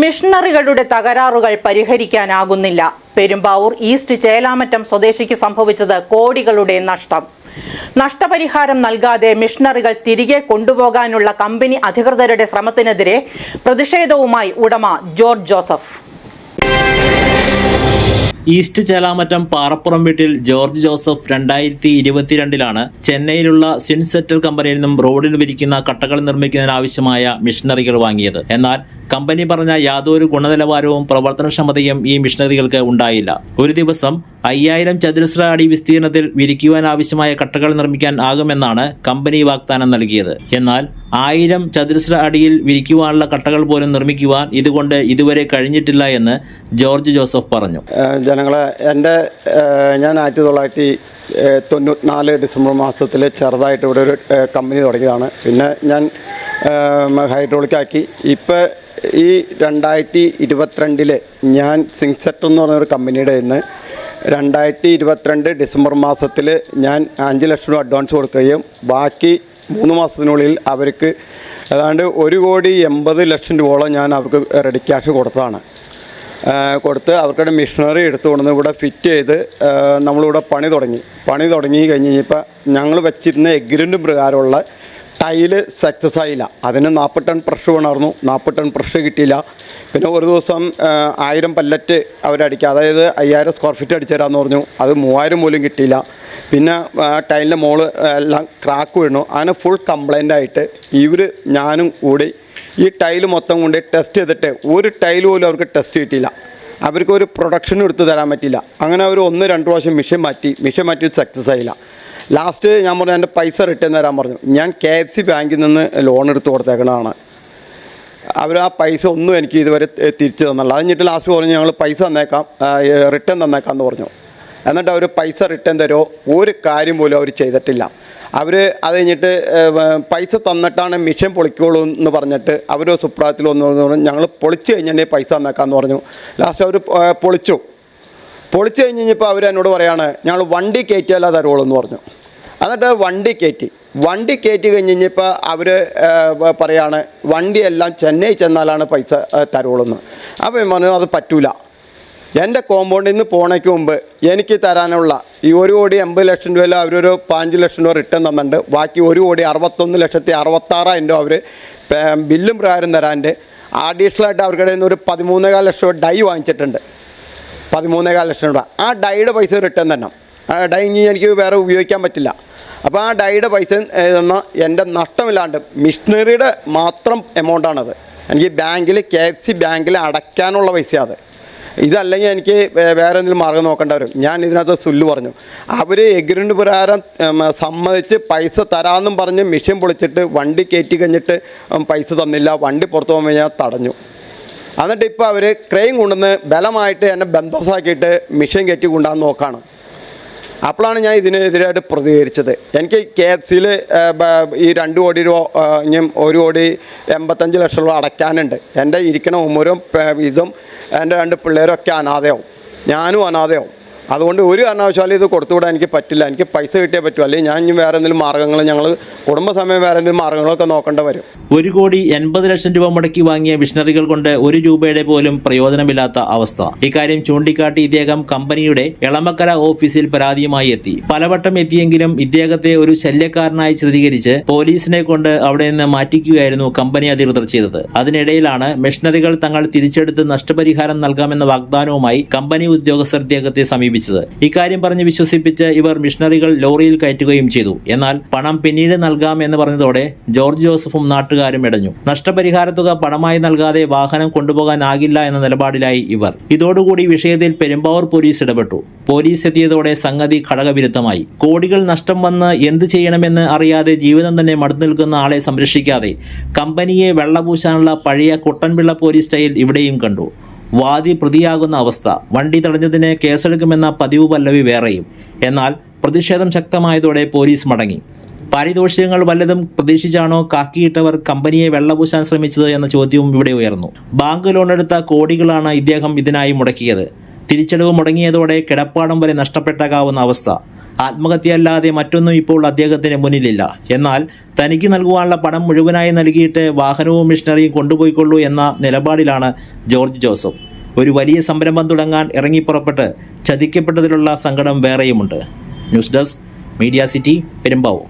മിഷണറികളുടെ തകരാറുകൾ പരിഹരിക്കാനാകുന്നില്ല. പെരുമ്പാവൂർ ഈസ്റ്റ് ചേലാമറ്റം സ്വദേശിക്ക് സംഭവിച്ചത് കോടികളുടെ നഷ്ടം. നഷ്ടപരിഹാരം നൽകാതെ മിഷണറികൾ തിരികെ കൊണ്ടുപോകാനുള്ള കമ്പനി അധികൃതരുടെ ശ്രമത്തിനെതിരെ പ്രതിഷേധവുമായി ഉടമ ജോർജ് ജോസഫ്. ഈസ്റ്റ് ചേലാമറ്റം പാറപ്പുറം വീട്ടിൽ ജോർജ് ജോസഫ് രണ്ടായിരത്തി ഇരുപത്തിരണ്ടിലാണ് ചെന്നൈയിലുള്ള സിൻസെറ്റൽ കമ്പനിയിൽ നിന്നും റോഡിൽ വിരിക്കുന്ന കട്ടകൾ നിർമ്മിക്കുന്നതിനാവശ്യമായ മിഷനറികൾ വാങ്ങിയത്. എന്നാൽ കമ്പനി പറഞ്ഞ യാതൊരു ഗുണനിലവാരവും പ്രവർത്തനക്ഷമതയും ഈ മിഷനറികൾക്ക് ഉണ്ടായില്ല. ഒരു ദിവസം അയ്യായിരം ചതുരശ്ര അടി വിസ്തീർണത്തിൽ വിരിക്കുവാൻ ആവശ്യമായ കട്ടകൾ നിർമ്മിക്കാൻ ആകുമെന്നാണ് കമ്പനി വാഗ്ദാനം നൽകിയത്. എന്നാൽ ആയിരം ചതുരശ്ര അടിയിൽ വിരിക്കുവാനുള്ള കട്ടകൾ പോലും നിർമ്മിക്കുവാൻ ഇതുകൊണ്ട് ഇതുവരെ കഴിഞ്ഞിട്ടില്ല എന്ന് ജോർജ് ജോസഫ് പറഞ്ഞു. ജനങ്ങളെ എന്റെ ഞാൻ ആയിരത്തി തൊള്ളായിരത്തി തൊണ്ണൂറ്റിനാല് ഡിസംബർ മാസത്തിൽ ചെറുതായിട്ട് ഇവിടെ ഒരു കമ്പനി തുടങ്ങിയതാണ്. പിന്നെ ഞാൻ ഹൈഡ്രോളിക്കാക്കി ഇപ്പോൾ ഈ രണ്ടായിരത്തി ഇരുപത്തിരണ്ടിൽ ഞാൻ സിങ്സെറ്റ് എന്ന് പറഞ്ഞൊരു കമ്പനിയുടെ ഇന്ന് രണ്ടായിരത്തി ഇരുപത്തിരണ്ട് ഡിസംബർ മാസത്തിൽ ഞാൻ അഞ്ച് ലക്ഷം രൂപ അഡ്വാൻസ് കൊടുക്കുകയും ബാക്കി മൂന്ന് മാസത്തിനുള്ളിൽ അവർക്ക് ഏതാണ്ട് ഒരു കോടി എൺപത് ലക്ഷം രൂപയോളം ഞാൻ അവർക്ക് റെഡി ക്യാഷ് കൊടുത്തതാണ്. കൊടുത്ത് അവർക്കൊരു മിഷനറി എടുത്തു കൊണ്ടുവന്ന് ഇവിടെ ഫിറ്റ് ചെയ്ത് നമ്മളിവിടെ പണി തുടങ്ങി. പണി തുടങ്ങി കഴിഞ്ഞ് കഴിഞ്ഞപ്പോൾ ഞങ്ങൾ വെച്ചിരുന്ന എഗ്രിമെന്റ് പ്രകാരമുള്ള ടൈൽ സക്സസ് ആയില്ല. അതിന് നാൽപ്പത് ടൺ പ്രഷർ വേണമായിരുന്നു. നാൽപ്പത് ടൺ പ്രഷർ കിട്ടിയില്ല. പിന്നെ ഒരു ദിവസം ആയിരം പല്ലറ്റ് അവരടിക്കുക അതായത് അയ്യായിരം സ്ക്വയർ ഫീറ്റ് അടിച്ചു തരാമെന്ന് പറഞ്ഞു. അത് മൂവായിരം പോലും കിട്ടിയില്ല. പിന്നെ ടൈലിന്റെ മോൾ എല്ലാം ക്രാക്ക് വീണു. അങ്ങനെ ഫുൾ കംപ്ലൈന്റ് ആയിട്ട് ഇവർ ഞാനും കൂടി ഈ ടൈൽ മൊത്തം കൊണ്ട് ടെസ്റ്റ് ചെയ്തിട്ട് ഒരു ടൈൽ പോലും അവർക്ക് ടെസ്റ്റ് കിട്ടിയില്ല. അവർക്ക് ഒരു പ്രൊഡക്ഷൻ എടുത്ത് തരാൻ പറ്റില്ല അങ്ങനെ അവർ ഒന്ന് രണ്ട് പ്രാവശ്യം മിഷൻ മാറ്റി. മിഷൻ മാറ്റി സക്സസ് ആയില്ല. ലാസ്റ്റ് ഞാൻ പറഞ്ഞു എന്റെ പൈസ റിട്ടേൺ തരാൻ പറഞ്ഞു. ഞാൻ കെ എഫ് സി ബാങ്കിൽ നിന്ന് ലോൺ എടുത്ത് കൊടുത്തേക്കണതാണ്. അവർ ആ പൈസ ഒന്നും എനിക്ക് ഇതുവരെ തിരിച്ചു തന്നില്ല. അത് കഴിഞ്ഞിട്ട് ലാസ്റ്റ് പറഞ്ഞു ഞങ്ങൾ പൈസ തന്നേക്കാം റിട്ടേൺ തന്നേക്കാം എന്ന് പറഞ്ഞു. എന്നിട്ട് അവർ പൈസ റിട്ടേൺ തരുമോ ഒരു കാര്യം പോലും അവർ ചെയ്തിട്ടില്ല. അവർ അത് കഴിഞ്ഞിട്ട് പൈസ തന്നിട്ടാണ് മിഷൻ പൊളിക്കുള്ളൂ എന്ന് പറഞ്ഞിട്ട് അവർ സുപ്രാത്തിൽ ഒന്ന് പറഞ്ഞു ഞങ്ങൾ പൊളിച്ച് കഴിഞ്ഞിട്ടുണ്ടെങ്കിൽ പൈസ തന്നേക്കാമെന്ന് പറഞ്ഞു. ലാസ്റ്റ് അവർ പൊളിച്ചു. പൊളിച്ച് കഴിഞ്ഞ് കഴിഞ്ഞപ്പോൾ അവർ എന്നോട് പറയാണ് ഞങ്ങൾ വണ്ടി കയറ്റിയാലേ തരുള്ളൂ എന്ന് പറഞ്ഞു. എന്നിട്ട് വണ്ടി കയറ്റി. വണ്ടി കയറ്റി കഴിഞ്ഞ് കഴിഞ്ഞപ്പോൾ അവർ പറയാണ് വണ്ടിയെല്ലാം ചെന്നൈ ചെന്നാലാണ് പൈസ എന്ന് അപ്പോൾ പറഞ്ഞു അത് പറ്റൂല. എന്റെ കോമ്പൗണ്ടിൽ നിന്ന് പോണേക്ക് മുമ്പ് എനിക്ക് തരാനുള്ള ഈ ഒരു കോടി എൺപത് ലക്ഷം രൂപയിൽ അവരൊരു പതിനഞ്ച് ലക്ഷം രൂപ റിട്ടേൺ തന്നിട്ടുണ്ട്. ബാക്കി ഒരു കോടി അറുപത്തൊന്ന് ലക്ഷത്തി അറുപത്താറായിരം രൂപ അവർ ബില്ലും പ്രകാരം തരാണ്ട് അഡീഷണലായിട്ട് അവരുടെ നിന്ന് ഒരു പതിമൂന്നേകാൽ ലക്ഷം രൂപ ഡൈ വാങ്ങിച്ചിട്ടുണ്ട്. പതിമൂന്നേകാൽ ലക്ഷം രൂപ. ആ ഡൈയുടെ പൈസ റിട്ടേൺ തന്നെ. ആ ഡൈ ഇനി എനിക്ക് വേറെ ഉപയോഗിക്കാൻ പറ്റില്ല. അപ്പോൾ ആ ഡൈയുടെ പൈസ തന്ന എന്റെ നഷ്ടമില്ലാണ്ട് മിഷനറിയുടെ മാത്രം എമൗണ്ടാണത് എനിക്ക് ബാങ്കിൽ കെ എഫ് സി ബാങ്കിൽ അടയ്ക്കാനുള്ള പൈസ അത് ഇതല്ലെങ്കിൽ എനിക്ക് വേറെ എന്തെങ്കിലും മാർഗം നോക്കേണ്ടി വരും. ഞാൻ ഇതിനകത്ത് സുല്ല് പറഞ്ഞു. അവർ എഗ്രിമെന്റ് പ്രകാരം സമ്മതിച്ച് പൈസ തരാമെന്നും പറഞ്ഞ് മിഷൻ പൊളിച്ചിട്ട് വണ്ടി കയറ്റി കഴിഞ്ഞിട്ട് പൈസ തന്നില്ല. വണ്ടി പുറത്തു പോകുമ്പോൾ ഞാൻ തടഞ്ഞു. എന്നിട്ട് ഇപ്പോൾ അവർ ക്രെയിൻ കൊണ്ടുവന്ന് ബലമായിട്ട് എന്നെ ബന്ധോസാക്കിയിട്ട് മിഷൻ കയറ്റി കൊണ്ടുവന്ന് നോക്കാണ്. അപ്പോഴാണ് ഞാൻ ഇതിനെതിരായിട്ട് പ്രതികരിച്ചത്. എനിക്ക് കെ എഫ് സിയിൽ ഈ രണ്ട് കോടി രൂപ ഇനിയും ഒരു കോടി എൺപത്തഞ്ച് ലക്ഷം രൂപ അടയ്ക്കാനുണ്ട്. എന്റെ ഇരിക്കണ ഉമ്മരും ഇതും എന്റെ രണ്ട് പിള്ളേരൊക്കെ അനാഥയാവും. ഞാനും അനാഥയാവും. അതുകൊണ്ട് ഒരു കാരണവശാലും ഇത് കൊടുത്തുവിടാൻ എനിക്ക് പറ്റില്ല. എനിക്ക് പൈസ കിട്ടിയേ പറ്റൂ. അല്ലെങ്കിൽ ഞാൻ ഇനി വേറെ എന്തെങ്കിലും മാർഗങ്ങൾ ഞങ്ങൾ കുടുംബസമയം വേറെ എന്തെങ്കിലും മാർഗങ്ങളൊക്കെ നോക്കേണ്ട വരും. ഒരു കോടി എൺപത് ലക്ഷം രൂപ മുടക്കി വാങ്ങിയ മിഷണറികൾ കൊണ്ട് ഒരു രൂപയുടെ പോലും പ്രയോജനമില്ലാത്ത അവസ്ഥ. ഇക്കാര്യം ചൂണ്ടിക്കാട്ടി ഇദ്ദേഹം കമ്പനിയുടെ എളമക്കര ഓഫീസിൽ പരാതിയുമായി എത്തി. പലവട്ടം എത്തിയെങ്കിലും ഇദ്ദേഹത്തെ ഒരു ശല്യക്കാരനായി ചിത്രീകരിച്ച് പോലീസിനെ കൊണ്ട് അവിടെ നിന്ന് മാറ്റിക്കുകയായിരുന്നു കമ്പനി അധികൃതർ ചെയ്തത്. അതിനിടയിലാണ് മിഷണറികൾ തങ്ങൾ തിരിച്ചെടുത്ത് നഷ്ടപരിഹാരം നൽകാമെന്ന വാഗ്ദാനവുമായി കമ്പനി ഉദ്യോഗസ്ഥർ ഇദ്ദേഹത്തെ സമീപിച്ചത്. ഇക്കാര്യം പറഞ്ഞ് വിശ്വസിപ്പിച്ച് ഇവർ മിഷണറികൾ ലോറിയിൽ കയറ്റുകയും ചെയ്തു. എന്നാൽ പണം പിന്നീട് നൽകാം എന്ന് പറഞ്ഞതോടെ ജോർജ് ജോസഫും നാട്ടുകാരും ഇടഞ്ഞു. നഷ്ടപരിഹാര തുക പണമായി നൽകാതെ വാഹനം കൊണ്ടുപോകാനാകില്ല എന്ന നിലപാടിലായി ഇവർ. ഇതോടുകൂടി വിഷയത്തിൽ പെരുമ്പാവൂർ പോലീസ് ഇടപെട്ടു. പോലീസ് എത്തിയതോടെ സംഗതി ഘടകവിരുദ്ധമായി. കോടികൾ നഷ്ടം വന്ന് എന്ത് ചെയ്യണമെന്ന് അറിയാതെ ജീവിതം തന്നെ മടുത്തു നിൽക്കുന്ന ആളെ സംരക്ഷിക്കാതെ കമ്പനിയെ വെള്ളപൂശാനുള്ള പഴയ കുട്ടൻപിള്ള പോലീസ് സ്റ്റൈൽ ഇവിടെയും കണ്ടു. വാദി പ്രതിയാകുന്ന അവസ്ഥ. വണ്ടി തടഞ്ഞതിന് കേസെടുക്കുമെന്ന പതിവ് പല്ലവി വേറെയും. എന്നാൽ പ്രതിഷേധം ശക്തമായതോടെ പോലീസ് മടങ്ങി. പാരിതോഷികങ്ങൾ വല്ലതും പ്രതീക്ഷിച്ചാണോ കാക്കിയിട്ടവർ കമ്പനിയെ വെള്ളപൂശാൻ ശ്രമിച്ചത് എന്ന ചോദ്യവും ഇവിടെ ഉയർന്നു. ബാങ്ക് എടുത്ത കോടികളാണ് ഇദ്ദേഹം ഇതിനായി മുടക്കിയത്. തിരിച്ചടവ് മുടങ്ങിയതോടെ കിടപ്പാടം വരെ നഷ്ടപ്പെട്ടേക്കാവുന്ന അവസ്ഥ. ആത്മഹത്യയല്ലാതെ മറ്റൊന്നും ഇപ്പോൾ അദ്ദേഹത്തിന് മുന്നിലില്ല. എന്നാൽ തനിക്ക് നൽകുവാനുള്ള പണം മുഴുവനായി നൽകിയിട്ട് വാഹനവും മിഷനറിയും കൊണ്ടുപോയിക്കൊള്ളൂ എന്ന നിലപാടിലാണ് ജോർജ് ജോസഫ്. ഒരു വലിയ സംരംഭം തുടങ്ങാൻ ഇറങ്ങിപ്പുറപ്പെട്ട് ചതിക്കപ്പെട്ടതിലുള്ള സങ്കടം വേറെയുമുണ്ട്. News desk media city Perumbavoor.